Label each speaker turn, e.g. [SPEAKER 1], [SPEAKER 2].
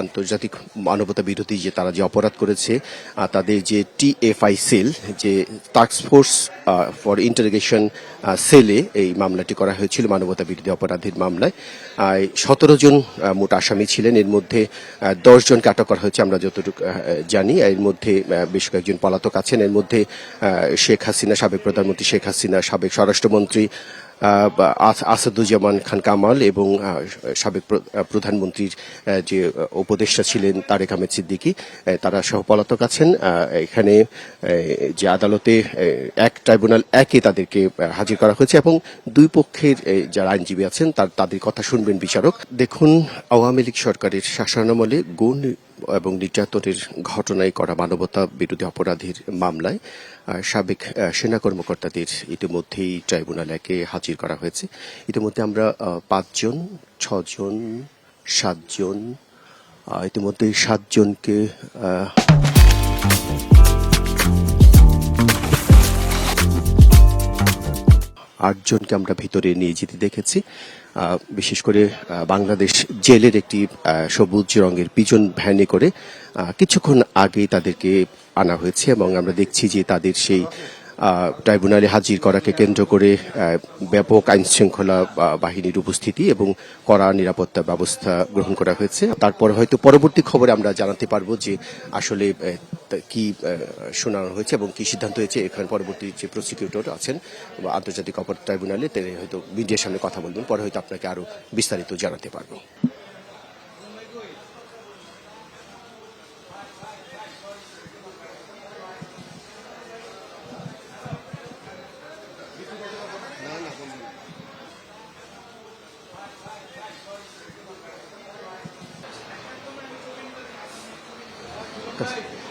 [SPEAKER 1] আন্তর্জাতিক মানবতা বিরোধী যে তারা যে অপরাধ করেছে তাদের যে টিএফআই সেল, যে টাস্ক ফোর্স ফর ইন্টারগেশন সেলে এই মামলাটি করা হয়েছিল, মানবতা বিরোধী অপরাধের মামলায়। সতেরো জন মোট আসামি ছিলেন। এর মধ্যে দশ জনকে আটক করা হয়েছে, আমরা যতটুকু জানি। এর মধ্যে বেশ কয়েকজন পলাতক আছেন। এর মধ্যে শেখ হাসিনা, সাবেক প্রধানমন্ত্রী শেখ হাসিনা, সাবেক স্বরাষ্ট্রমন্ত্রী আসাদুজ্জামান খান কামাল এবং সাবেক প্রধানমন্ত্রীর যে উপদেষ্টা ছিলেন তারেক আহমেদ সিদ্দিকী তারা সহ পলাতক আছেন। এখানে যে আদালতে এক ট্রাইব্যুনাল একে তাদেরকে হাজির করা হয়েছে এবং দুই পক্ষের যারা আইনজীবী আছেন, তার, তাদের কথা শুনবেন বিচারক। দেখুন, আওয়ামী লীগ সরকারের শাসনামলে গুণ এবং নির্যাতনের ঘটনায় করা মানবতা বিরোধী অপরাধের মামলায় সাবেক সেনা কর্মকর্তাদের ইতিমধ্যেই ট্রাইব্যুনাল একে হাজির করা হয়েছে। ইতিমধ্যে আমরা পাঁচজন, ছজন, সাতজন ইতিমধ্যে সাতজনকে আটজনকে আমরা ভিতরে নিয়ে যেতে দেখেছি। বিশেষ করে বাংলাদেশ জেলের একটি সবুজ রঙের পিজন ভ্যানে করে কিছুক্ষণ আগে তাদেরকে আনা হয়েছে এবং আমরা দেখছি যে তাদের সেই ট্রাইব্যুনালে হাজির করাকে কেন্দ্র করে ব্যাপক আইন শৃঙ্খলা বাহিনীর উপস্থিতি এবং কড়া নিরাপত্তা ব্যবস্থা গ্রহণ করা হয়েছে। তারপর হয়তো পরবর্তী খবরে আমরা জানাতে পারব যে আসলে কি শোনানো হয়েছে এবং কি সিদ্ধান্ত হয়েছে, এখানে পরবর্তী যে প্রসিকিউটর আছেন বা আন্তর্জাতিক অপরাধ ট্রাইব্যুনালে তিনি হয়তো মিডিয়ার সামনে কথা বলবেন, পরে হয়তো আপনাকে আরও বিস্তারিত জানাতে পারব।